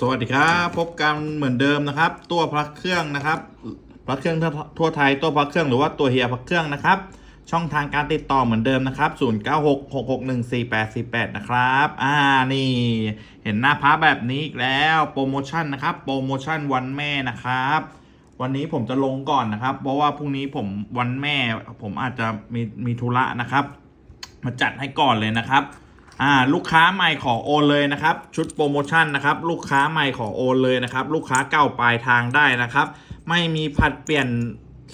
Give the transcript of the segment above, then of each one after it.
สวัสดีครับ พบกันเหมือนเดิมนะครับ ตัวพระเครื่องนะครับพระเครื่องทั่วไทยตัวพระเครื่องหรือว่าตัวเฮียพระเครื่องนะครับ ช่องทางการติดต่อเหมือนเดิมนะครับ 0966614848 นะครับ อ่านี่ เห็นหน้าพระแบบนี้อีกแล้วโปรโมชั่นนะครับโปรโมชั่นวันแม่นะครับ วันนี้ผมจะลงก่อนนะครับ เพราะว่าพรุ่งนี้ผมวันแม่ ผมอาจจะมีมีธุระนะครับ มาจัดให้ก่อนเลยนะครับ อ่าลูกค้าใหม่ขอโอนเลยนะครับ ชุดโปรโมชั่นนะครับลูกค้าใหม่ขอโอนเลยนะครับ ลูกค้าเก่าปลายทางได้นะครับ ไม่มีผัดเปลี่ยน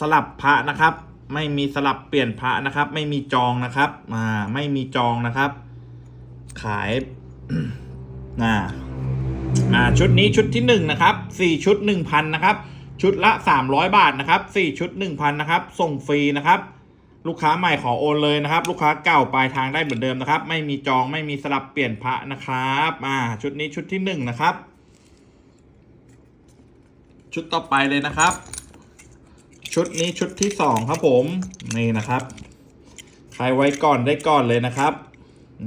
สลับพระนะครับ ไม่มีสลับเปลี่ยนพระนะครับ ไม่มีจองนะครับอ่าไม่มีจองนะครับ ขายอ่าอ่าชุดนี้ชุดที่หนึ่งนะครับสี่ชุดหนึ่งพันนะครับ ชุดละสามร้อยบาทนะครับสี่ชุดหนึ่งพันนะครับ ส่งฟรีนะครับ ลูกค้าใหม่ขอโอนเลยนะครับ ลูกค้าเก่าปลายทางได้เหมือนเดิมนะครับ ไม่มีจองไม่มีสลับเปลี่ยนพระนะครับอ่าชุดนี้ชุดที่หนึ่งนะครับ ชุดต่อไปเลยนะครับ ชุดนี้ชุดที่สองครับผมนี่นะครับใครไว้ก่อนได้ก่อนเลยนะครับ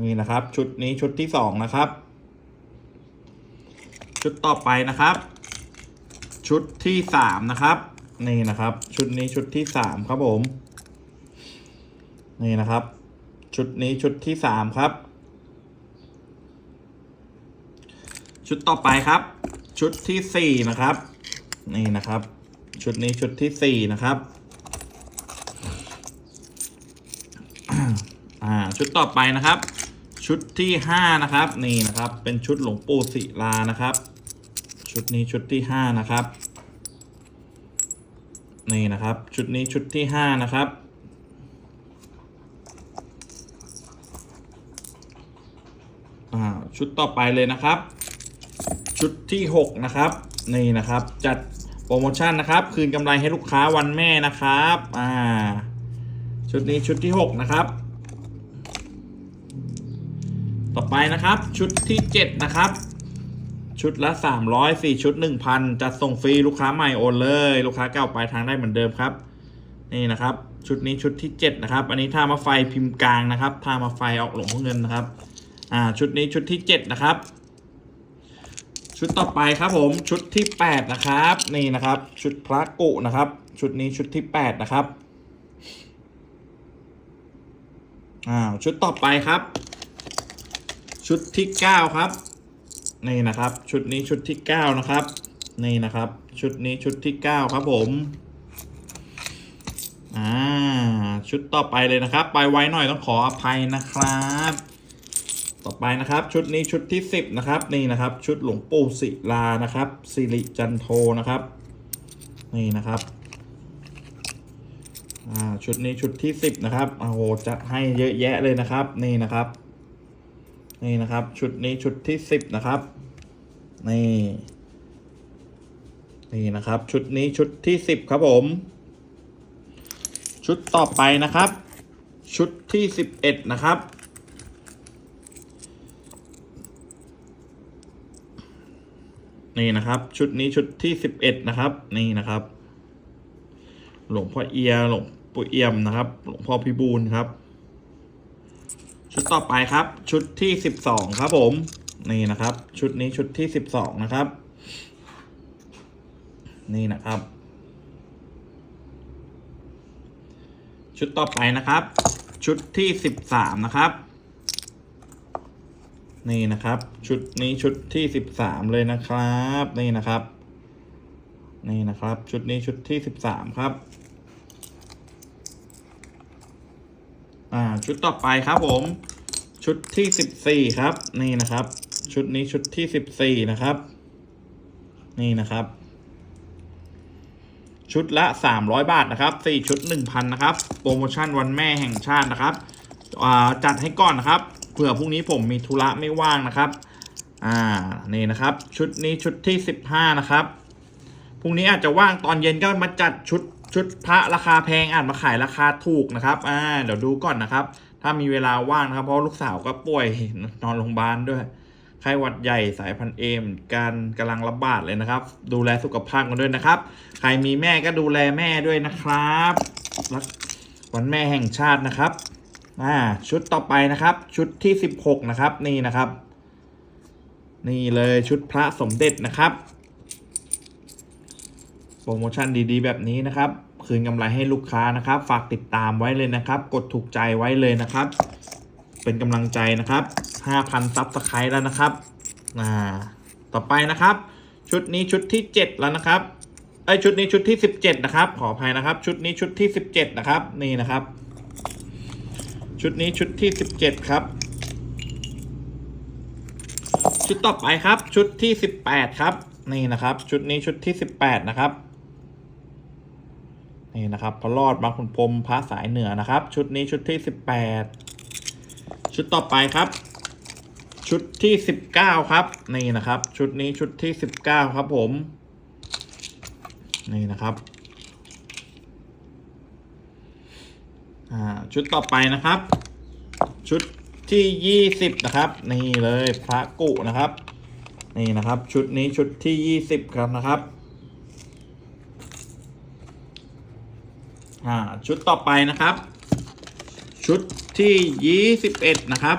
นี่นะครับ ชุดนี้ชุดที่สองนะครับ ชุดต่อไปนะครับ ชุดที่สามนะครับ นี่นะครับ ชุดนี้ชุดที่สามครับผม นี่นะครับ ชุดนี้ชุดที่สามครับ ชุดต่อไปครับ ชุดที่สี่นะครับ นี่นะครับ ชุดนี้ชุดที่สี่นะครับอ่าชุดต่อไปนะครับ ชุดที่ห้านะครับ นี่นะครับ เป็นชุดหลวงปู่ศิลานะครับ ชุดนี้ชุดที่ห้านะครับ นี่นะครับ ชุดนี้ชุดที่ห้านะครับ อ่า ชุดต่อไปเลยนะครับ ชุดที่ 6 นะครับ นี่นะครับ จัดโปรโมชั่นนะครับ คืนกำไรให้ลูกค้าวันแม่นะครับอ่าชุดนี้ชุดที่ 6 นะครับ ต่อไปนะครับชุดที่ 7 นะครับ ชุดละ 300 4 ชุด 1,000 จัดส่งฟรีลูกค้าใหม่โอนเลย ลูกค้าเก่าปลายทางได้เหมือนเดิมครับ นี่นะครับ ชุดนี้ชุดที่ 7 นะครับ อันนี้ท่ามาไฟพิมพ์กลางนะครับท่ามาไฟออกหลงพ่อเงินนะครับ อ่าชุดนี้ชุดที่ 7 นะครับ ชุดต่อไปครับผมชุดที่8นะครับนี่นะครับ ชุดพระกุนะครับ ชุดนี้ชุดที่ 8 นะครับอ่าชุดต่อไปครับ ชุดที่ 9 ครับนี่นะครับ ชุดนี้ชุดที่ 9 นะครับนี่นะครับ ชุดนี้ชุดที่ 9 ครับผมอ่าชุดต่อไปเลยนะครับ ไปไวหน่อยต้องขออภัยนะครับ ต่อไปนะครับชุดนี้ชุดที่ 10นะครับนี่นะครับชุดหลวงปู่ศิลานะครับสิริจันโทนะครับนี่นะครับอ่าชุดนี้ชุดที่ 10นะครับโอ้โหจัดให้เยอะแยะเลยนะครับนี่นะครับ นี่นะครับชุดนี้ชุดที่ 10นะครับนี่นี่นะครับชุดนี้ชุดที่ 10ครับผม ชุดต่อไปนะครับ ชุดที่ 11นะครับ นี่นะครับ ชุดนี้ชุดที่สิบเอ็ดนะครับ นี่นะครับ หลวงพ่อเอียหลวงปู่เอี่ยมนะครับ หลวงพ่อพิบูลครับ ชุดต่อไปครับ ชุดที่สิบสองครับ ผม นี่นะครับ ชุดนี้ชุดที่สิบสองนะครับ นี่นะครับ ชุดต่อไปนะครับ ชุดที่สิบสามนะครับ นี่นะครับ ชุดนี้ชุดที่สิบสามเลยนะครับ นี่นะครับ นี่นะครับ ชุดนี้ชุดที่สิบสามครับ อ่า ชุดต่อไปครับผม ชุดที่สิบสี่ครับ นี่นะครับ ชุดนี้ชุดที่สิบสี่นะครับ นี่นะครับ ชุดละสามร้อยบาทนะครับสี่ชุดหนึ่งพันนะครับ โปรโมชั่นวันแม่แห่งชาตินะครับ อ่า จัดให้ก่อนนะครับ เผื่อพรุ่งนี้ผมมีธุระไม่ว่างนะครับ อ่า นี่นะครับ ชุดนี้ชุดที่สิบห้านะครับ พรุ่งนี้อาจจะว่างตอนเย็นก็มาจัดชุดชุดพระราคาแพงอาจมาขายราคาถูกนะครับ อ่า เดี๋ยวดูก่อนนะครับ ถ้ามีเวลาว่างนะครับ เพราะลูกสาวก็ป่วยนอนโรงพยาบาลด้วยไข้หวัดใหญ่สายพันธุ์เอมการกำลังระบาดเลยนะครับ ดูแลสุขภาพกันด้วยนะครับ ใครมีแม่ก็ดูแลแม่ด้วยนะครับ วันแม่แห่งชาตินะครับ อ่าชุดต่อไปนะครับ ชุดที่สิบหกนะครับนี่นะครับ นี่เลยชุดพระสมเด็จนะครับ โปรโมชั่นดีๆ แบบนี้นะครับ คืนกำไรให้ลูกค้านะครับ ฝากติดตามไว้เลยนะครับ กดถูกใจไว้เลยนะครับ เป็นกำลังใจนะครับ5,000ซับสไครต์แล้วนะครับอ่าต่อไปนะครับ ชุดนี้ชุดที่7แล้วนะครับไอชุดนี้ชุดที่17นะครับ ขออภัยนะครับ ชุดนี้ชุดที่17นะครับ นี่นะครับ ชุดนี้ชุดที่ 17 ครับ ชุดต่อไปครับ ชุดที่ 18 ครับ นี่นะครับ ชุดนี้ชุดที่ 18 นะครับ นี่นะครับพระรอดบางขุนพรมพระสายเหนือนะครับ ชุดนี้ชุดที่ 18 ชุดต่อไปครับ ชุดที่ 19 ครับ นี่นะครับ ชุดนี้ชุดที่ 19 ครับผม นี่นะครับ อ่า ชุดต่อไปนะครับ ชุดที่20นะครับ นี่เลยพระกุนะครับ นี่นะครับ ชุดนี้ชุดที่20ครับนะครับอ่าชุดต่อไปนะครับ ชุดที่21นะครับ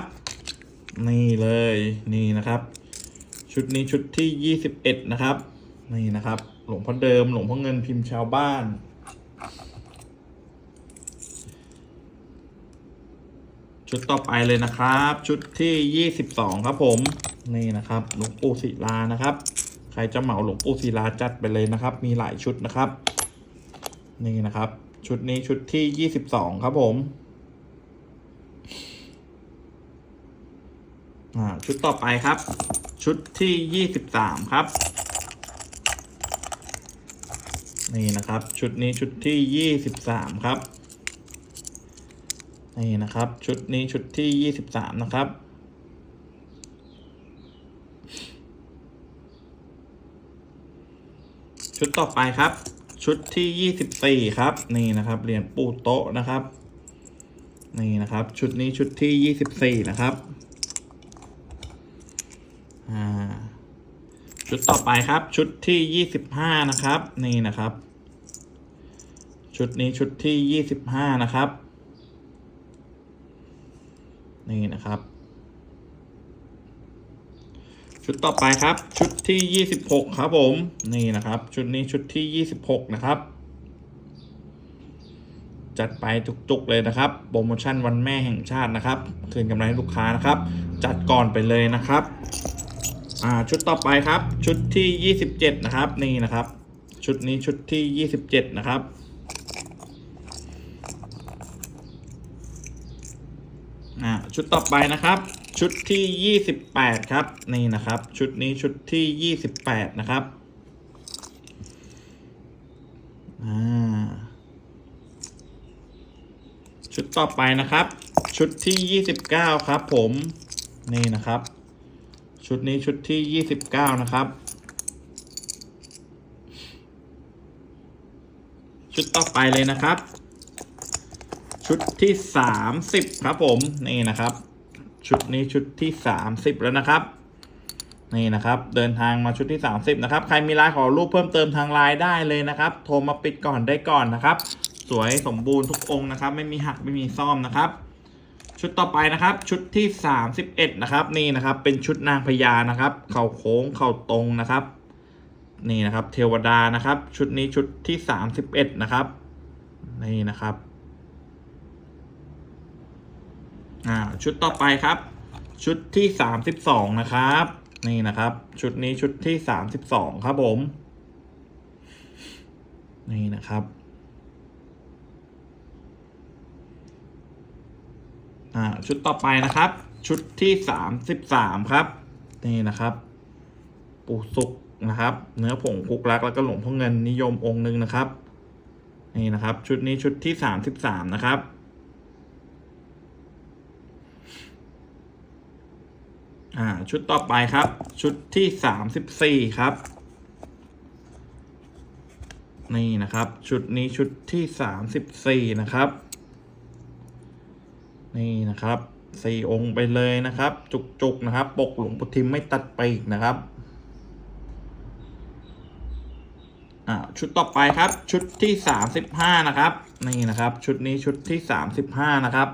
นี่เลยนี่นะครับ ชุดนี้ชุดที่21นะครับ นี่นะครับ หลวงพ่อเดิมหลวงพ่อเงินพิมพ์ชาวบ้าน ชุดต่อไปเลยนะครับ ชุดที่ 22 ครับผม นี่นะครับหลวงปู่ศิลานะครับ ใครจะเหมาหลวงปู่ศิลาจัดไปเลยนะครับ มีหลายชุดนะครับ นี่นะครับ ชุดนี้ชุดที่ 22 ครับผมอ่าชุดต่อไปครับ ชุดที่ 23 ครับ นี่นะครับ ชุดนี้ชุดที่ 23 ครับ นี่นะครับ ชุดนี้ชุดที่23นะครับ ชุดต่อไปครับ ชุดที่24ครับ นี่นะครับเหรียญปูโต๊ะนะครับ นี่นะครับ ชุดนี้ชุดที่24นะครับอ่าชุดต่อไปครับ ชุดที่25นะครับ นี่นะครับ ชุดนี้ชุดที่25นะครับ นี่นะครับ ชุดต่อไปครับ ชุดที่ 26 ครับผม นี่นะครับ ชุดนี้ชุดที่ 26 นะครับ จัดไปจุกๆเลยนะครับ โปรโมชั่นวันแม่แห่งชาตินะครับ คืนกำไรให้ลูกค้านะครับ จัดก่อนไปเลยนะครับอ่าชุดต่อไปครับ ชุดที่ 27 นะครับ นี่นะครับ ชุดนี้ชุดที่ 27 นะครับ อ่าชุดต่อไปนะครับ ชุดที่ 28 ครับ นี่นะครับ ชุดนี้ชุดที่ 28 นะครับอ่าชุดต่อไปนะครับ ชุดที่ 29 ครับ ผมนี่นะครับ ชุดนี้ชุดที่ 29 นะครับ ชุดต่อไปเลยนะครับ ชุดที่30ครับผมนี่นะครับ ชุดนี้ชุดที่30แล้วนะครับ นี่นะครับ เดินทางมาชุดที่30นะครับ ใครมีไลน์ขอรูปเพิ่มเติมทางไลน์ได้เลยนะครับ โทรมาปิดก่อนได้ก่อนนะครับ สวยสมบูรณ์ทุกองค์นะครับ ไม่มีหักไม่มีซ่อมนะครับ ชุดต่อไปนะครับ ชุดที่31นะครับนี่นะครับ เป็นชุดนางพญานะครับ เข่าโค้งเข่าตรงนะครับ นี่นะครับ เทวดานะครับ ชุดนี้ชุดที่31นะครับนี่นะครับ อ่าชุดต่อไปครับ ชุดที่32นะครับ นี่นะครับ ชุดนี้ชุดที่32ครับผม นี่นะครับอ่าชุดต่อไปนะครับ ชุดที่33ครับ นี่นะครับ ปูสุกนะครับ เนื้อผงคุกรักแล้วก็หลวงพ่อเงินนิยมองค์หนึ่งนะครับ นี่นะครับ ชุดนี้ชุดที่33นะครับ อ่า ชุดต่อไปครับ ชุดที่สามสิบสี่ครับ นี่นะครับ ชุดนี้ชุดที่สามสิบสี่นะครับ นี่นะครับสี่องค์ไปเลยนะครับ จุกๆนะครับ ปกหลวงปุทิมไม่ตัดไปอีกนะครับอ่าชุดต่อไปครับ ชุดที่สามสิบห้านะครับ นี่นะครับ ชุดนี้ชุดที่สามสิบห้านะครับ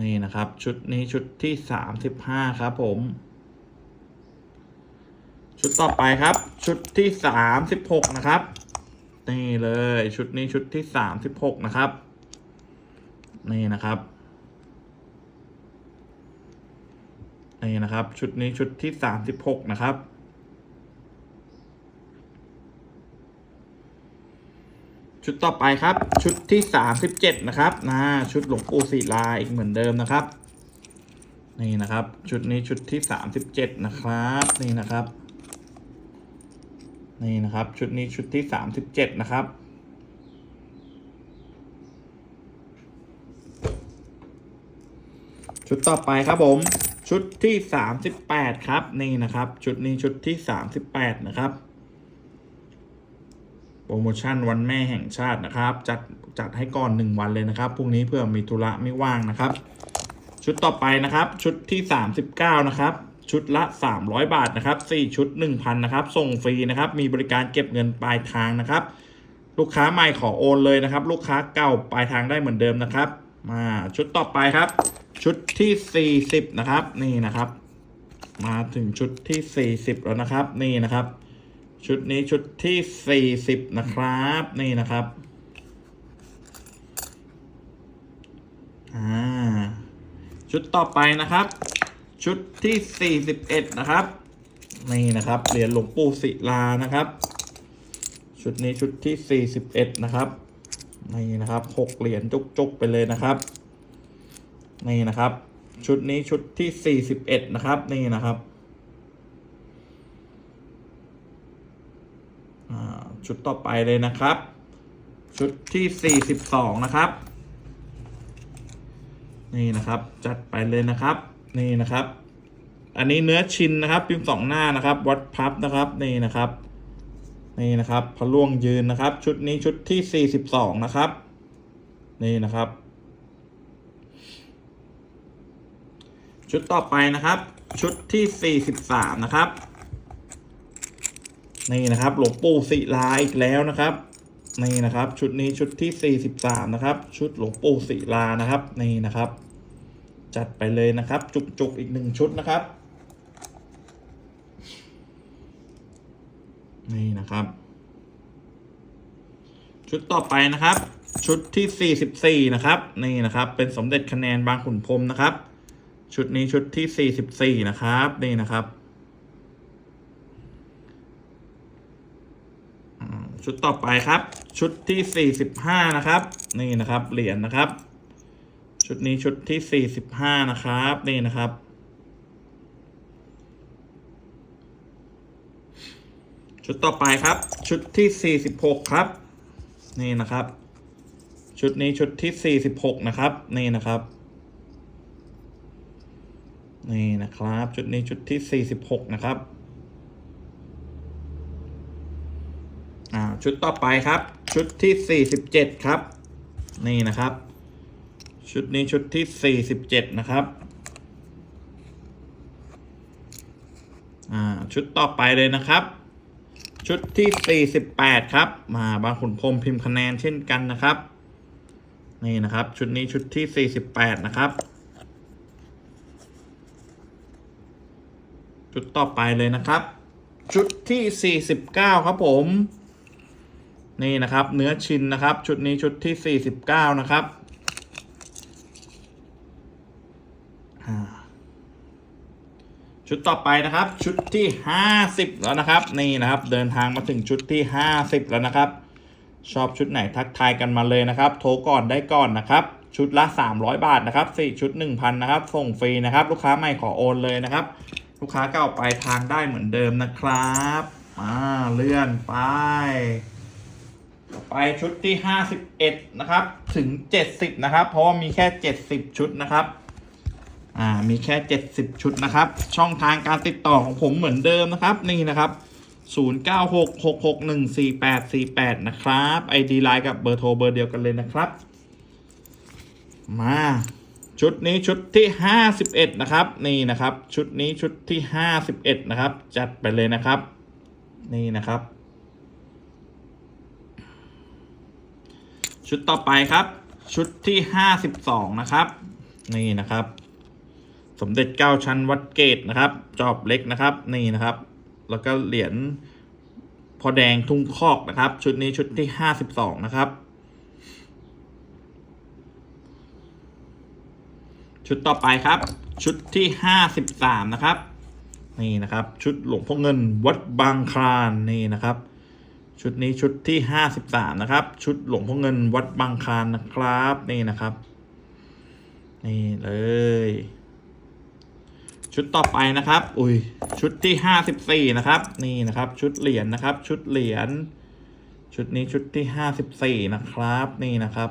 นี่นะครับ ชุดนี้ชุดที่สามสิบห้าครับผม ชุดต่อไปครับ ชุดที่สามสิบหกนะครับ นี่เลยชุดนี้ชุดที่สามสิบหกนะครับ นี่นะครับนี่นะครับ ชุดนี้ชุดที่สามสิบหกนะครับ ชุดต่อไปครับ ชุดที่สามสิบเจ็ดนะครับนะชุดหลวงปู่ศิลาอีกเหมือนเดิมนะครับ นี่นะครับ ชุดนี้ชุดที่สามสิบเจ็ดนะครับ นี่นะครับ นี่นะครับ ชุดนี้ชุดที่สามสิบเจ็ดนะครับชุดต่อไปครับผม ชุดที่สามสิบแปดครับ นี่นะครับ ชุดนี้ชุดที่สามสิบแปดนะครับ โปรโมชั่นวันแม่แห่งชาตินะครับ จัดจัดให้ก่อนหนึ่งวันเลยนะครับพรุ่งนี้เพื่อมีธุระไม่ว่างนะครับ ชุดต่อไปนะครับ ชุดที่สามสิบเก้านะครับ ชุดละสามร้อยบาทนะครับสี่ชุดหนึ่งพันนะครับ ส่งฟรีนะครับ มีบริการเก็บเงินปลายทางนะครับ ลูกค้าใหม่ขอโอนเลยนะครับ ลูกค้าเก่าปลายทางได้เหมือนเดิมนะครับ มาชุดต่อไปครับ ชุดที่สี่สิบนะครับ นี่นะครับ มาถึงชุดที่สี่สิบแล้วนะครับ นี่นะครับ ชุดนี้ชุดที่สี่สิบนะครับ นี่นะครับ อ่า ชุดต่อไปนะครับ ชุดที่สี่สิบเอ็ดนะครับ นี่นะครับเหรียญหลวงปู่ศิลานะครับ ชุดนี้ชุดที่สี่สิบเอ็ดนะครับนี่นะครับหกเหรียญจุกๆไปเลยนะครับ นี่นะครับ ชุดนี้ชุดที่สี่สิบเอ็ดนะครับ นี่นะครับ อ่า ชุดต่อไปเลยนะครับ ชุดที่สี่สิบสองนะครับ นี่นะครับจัดไปเลยนะครับ นี่นะครับ อันนี้เนื้อชินนะครับ พิมพ์สองหน้านะครับ วัดพับนะครับนี่นะครับนี่นะครับพระล่วงยืนนะครับ ชุดนี้ชุดที่สี่สิบสองนะครับ นี่นะครับ ชุดต่อไปนะครับ ชุดที่สี่สิบสามนะครับ นี่นะครับ หลวงปู่ศิลาอีกแล้วนะครับ นี่นะครับ ชุดนี้ชุดที่ 43 นะครับ ชุดหลวงปู่ศิลานะครับ นี่นะครับ จัดไปเลยนะครับ จุกๆอีกหนึ่งชุดนะครับ นี่นะครับ ชุดต่อไปนะครับ ชุดที่ 44 นะครับ นี่นะครับ เป็นสมเด็จคะแนนบางขุนพรมนะครับ ชุดนี้ชุดที่ 44 นะครับ นี่นะครับ ชุดต่อไปครับ ชุดที่ 45 นะครับ นี่นะครับ เหรียญนะครับ ชุดนี้ชุดที่ 45 นะครับ นี่นะครับชุดต่อไปครับ ชุดที่ 46 ครับ นี่นะครับ ชุดนี้ชุดที่ 46 นะครับ นี่นะครับ นี่นะครับ ชุดนี้ชุดที่ 46 นะครับ อ่า ชุดต่อไปครับ ชุดที่ 47 ครับ นี่นะครับ ชุดนี้ชุดที่ 47 นะครับอ่าชุดต่อไปเลยนะครับ ชุดที่ 48 ครับ มาบางขุนพรมพิมพ์คะแนนเช่นกันนะครับ นี่นะครับ ชุดนี้ชุดที่ 48 นะครับชุดต่อไปเลยนะครับ ชุดที่ 49 ครับผม นี่นะครับ เนื้อชินนะครับ ชุดนี้ชุดที่ 49 นะครับชุดต่อไปนะครับ ชุดที่ 50 แล้วนะครับ นี่นะครับ เดินทางมาถึงชุดที่ 50 แล้วนะครับ ชอบชุดไหนทักทายกันมาเลยนะครับ โทรก่อนได้ก่อนนะครับ ชุดละ 300 บาทนะครับ4ชุด 1,000นะครับ ส่งฟรีนะครับ ลูกค้าใหม่ขอโอนเลยนะครับ ลูกค้าเก่าไปทางได้เหมือนเดิมนะครับมาเลื่อนไป ไปชุดที่ 51 นะครับ ถึง 70 นะครับ เพราะว่ามีแค่ 70 ชุดนะครับ อ่า มีแค่ 70 ชุดนะครับ ช่องทางการติดต่อของผมเหมือนเดิมนะครับ นี่นะครับ 0966614848 นะครับ ID ไลน์กับเบอร์โทรเบอร์เดียวกันเลยนะครับ มาชุดนี้ชุดที่ 51 นะครับ นี่นะครับ ชุดนี้ชุดที่ 51 นะครับ จัดไปเลยนะครับ นี่นะครับ ชุดต่อไปครับ ชุดที่52นะครับ นี่นะครับ สมเด็จเก้าชั้นวัดเกตนะครับ จอบเล็กนะครับ นี่นะครับ แล้วก็เหรียญพอแดงทุ่งคอกนะครับ ชุดนี้ชุดที่ห้าสิบสองนะครับ ชุดต่อไปครับ ชุดที่ห้าสิบสามนะครับ นี่นะครับ ชุดหลวงพ่อเงินวัดบางคลานนี่นะครับ ชุดนี้ชุดที่ห้าสิบสามนะครับ ชุดหลวงพ่อเงินวัดบางคลานนะครับ นี่นะครับ นี่เลย ชุดต่อไปนะครับ อุ้ยชุดที่ห้าสิบสี่นะครับ นี่นะครับ ชุดเหรียญนะครับ ชุดเหรียญชุดนี้ชุดที่ห้าสิบสี่นะครับ นี่นะครับ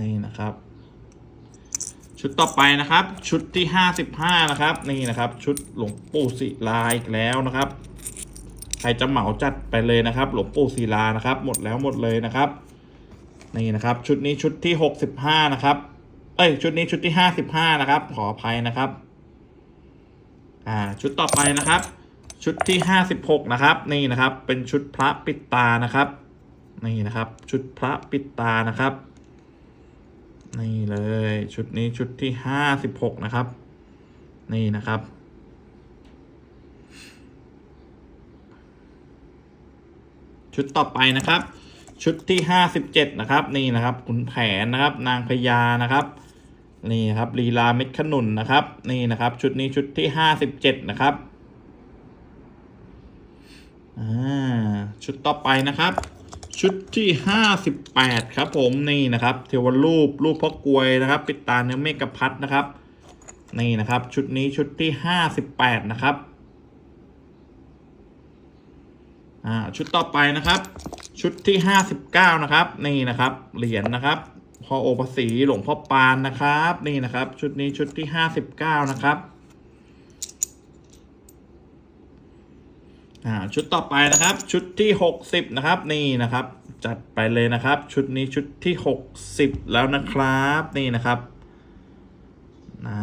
นี่นะครับ ชุดต่อไปนะครับ ชุดที่ห้าสิบห้านะครับ นี่นะครับ ชุดหลวงปู่ศิลาอีกแล้วนะครับ ใครจะเหมาจัดไปเลยนะครับ หลวงปู่ศิลานะครับ หมดแล้วหมดเลยนะครับนี่นะครับ ชุดนี้ชุดที่หกสิบห้านะครับ เอ้ย ชุดนี้ชุดที่ห้าสิบห้านะครับ ขออภัยนะครับ อ่า ชุดต่อไปนะครับ ชุดที่ห้าสิบหกนะครับ นี่นะครับ เป็นชุดพระปิดตานะครับนี่นะครับ ชุดพระปิดตานะครับ นี่เลย ชุดนี้ชุดที่ห้าสิบหกนะครับ นี่นะครับ ชุดต่อไปนะครับ ชุดที่ห้าสิบเจ็ดนะครับ นี่นะครับขุนแผนนะครับ นางพญานะครับ นี่ครับลีลาเม็ดขนุนนะครับ นี่นะครับ ชุดนี้ชุดที่ห้าสิบเจ็ดนะครับอ่าชุดต่อไปนะครับ ชุดที่ห้าสิบแปดครับผมนี่นะครับ เทวรูปรูปพ่อกลวยนะครับ ปิดตาเนื้อเมฆพัดนะครับ นี่นะครับ ชุดนี้ชุดที่ห้าสิบแปดนะครับ อ่าชุดต่อไปนะครับ ชุดที่ห้าสิบเก้านะครับ นี่นะครับ เหรียญนะครับพ่อโอภาษีหลวงพ่อปานนะครับ นี่นะครับ ชุดนี้ชุดที่ห้าสิบเก้านะครับอ่าชุดต่อไปนะครับ ชุดที่หกสิบนะครับ นี่นะครับ จัดไปเลยนะครับ ชุดนี้ชุดที่หกสิบแล้วนะครับ นี่นะครับ